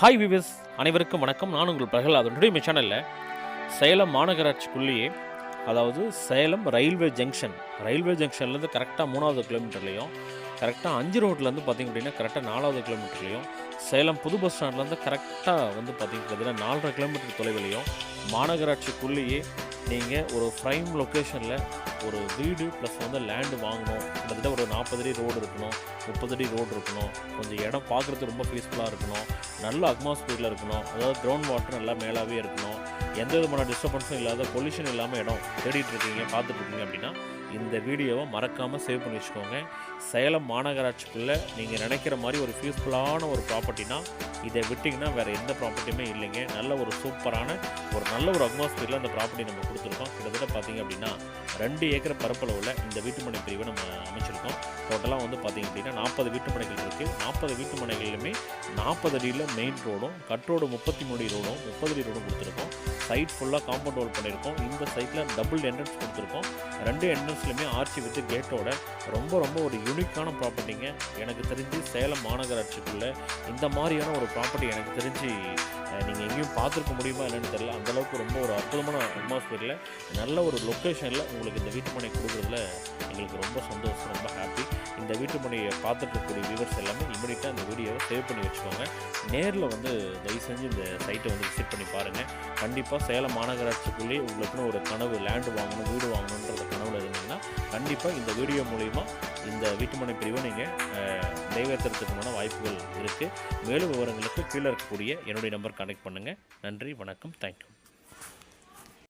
Hi விவிஸ் அனைவருக்கும் வணக்கம். நான் உங்கள் பிரகலாத். டுடே சேனலில் சேலம் மாநகராட்சிக்குள்ளேயே அதாவது சேலம் ரயில்வே ஜங்ஷன் ரயில்வே ஜங்ஷன்லேருந்து கரெக்டாக மூணாவது கிலோமீட்டர்லேயும் கரெக்டாக அஞ்சு ரோட்லேருந்து பார்த்திங்க அப்படின்னா கரெக்டாக நாலாவது கிலோமீட்டர்லேயும் சேலம் புது பஸ் ஸ்டாண்ட்லேருந்து கரெக்டாக வந்து பார்த்திங்க பார்த்தீங்கன்னா நாலரை கிலோமீட்டர் தொலைவிலையும் மாநகராட்சிக்குள்ளேயே நீங்கள் ஒரு ப்ரைம் லொக்கேஷனில் ஒரு வீடு ப்ளஸ் வந்து லேண்டு வாங்கணும். கிட்டத்தட்ட ஒரு நாற்பது அடி ரோடு இருக்கணும் முப்பது அடி ரோடு இருக்கணும். கொஞ்சம் இடம் பார்க்குறதுக்கு ரொம்ப பீஸ்ஃபுல்லாக இருக்கணும். நல்ல அட்மாஸ்பியரில் இருக்கணும். அதாவது கிரவுண்ட் வாட்டர் நல்லா மேலாகவே இருக்கணும். எந்த விதமான டிஸ்டர்பன்ஸும் இல்லாத பொல்யூஷன் இல்லாமல் இடம் தேடிட்டு இருக்கீங்க பார்த்துட்டு இருக்கீங்க அப்படின்னா இந்த வீடியோவை மறக்காமல் சேவ் பண்ணி வச்சுக்கோங்க. சேலம் மாநகராட்சிக்குள்ளே நீங்கள் நினைக்கிற மாதிரி ஒரு ஃபியூஸ்ஃபுல்லான ஒரு ப்ராப்பர்ட்டினா இதை விட்டிங்கன்னா வேறு எந்த ப்ராப்பர்ட்டியுமே இல்லைங்க. நல்ல ஒரு சூப்பரான ஒரு நல்ல ஒரு அட்மாஸ்பியரில் அந்த ப்ராப்பர்ட்டி நம்ம கொடுத்துருக்கோம். கிட்டத்தட்ட பார்த்தீங்க அப்படின்னா ரெண்டு ஏக்கர் பரப்பளவில் இந்த வீட்டுமனை பிரிவை நம்ம அமைச்சிருக்கோம். டோட்டலாக வந்து பார்த்தீங்க அப்படின்னா நாற்பது வீட்டுமனைகள் இருக்குது நாற்பது வீட்டுமனைகளிலுமே நாற்பது அடியில் மெயின் ரோடும் கட் ரோடு முப்பத்தி மூணு அடி ரோடும் முப்பது அடி ரோடும் கொடுத்துருக்கோம். சைட் ஃபுல்லாக காம்பவுண்ட் வால் பண்ணியிருக்கோம் இந்த சைட்டில் டபுள் என்ட்ரன்ஸ் கொடுத்துருக்கோம். ரெண்டு என்ட்ரன்ஸ்லையுமே ஆர்ச்சி வித்து கேட்டோட ரொம்ப ரொம்ப ஒரு யூனிக்கான ப்ராப்பர்ட்டிங்க எனக்கு தெரிஞ்சு சேலம் மாநகராட்சிக்குள்ளே இந்த மாதிரியான ஒரு ப்ராப்பர்ட்டி எனக்கு தெரிஞ்சு நீங்கள் எங்கேயும் பார்த்துருக்க முடியுமா என்னென்னு தெரியல. அந்தளவுக்கு ரொம்ப ஒரு அற்புதமான அட்மாஸ்பியரில் நல்ல ஒரு லொக்கேஷனில் உங்களுக்கு இந்த வீட்டு மனை கொடுக்குறதுல எங்களுக்கு ரொம்ப சந்தோஷம் ரொம்ப ஹாப்பி இந்த வீட்டு மனையை பார்த்துட்டுருக்கக்கூடிய வியூவர்ஸ் எல்லாமே இமீடியட்டாக இந்த வீடியோவை சேவ் பண்ணி வச்சுக்கோங்க. நேரில் வந்து தயவு செஞ்சு இந்த சைட்டை வந்து விசிட் பண்ணி பாருங்கள் கண்டிப்பாக சேலம் மாநகராட்சிக்குள்ளேயே உங்களுக்குன்னு ஒரு கனவு லேண்டு வாங்கணும் வீடு வாங்கணுன்ற கனவில் இருந்தீங்கன்னா கண்டிப்பாக இந்த வீடியோ மூலிமா இந்த வீட்டுமனை பிரிவை நீங்கள் நிறைவேற்றுறதுக்குமான வாய்ப்புகள் இருக்குது மேலும் விவரங்களுக்கு கீழே இருக்கக்கூடிய என்னுடைய நம்பர் கனெக்ட் பண்ணுங்கள் நன்றி வணக்கம் தேங்க்யூ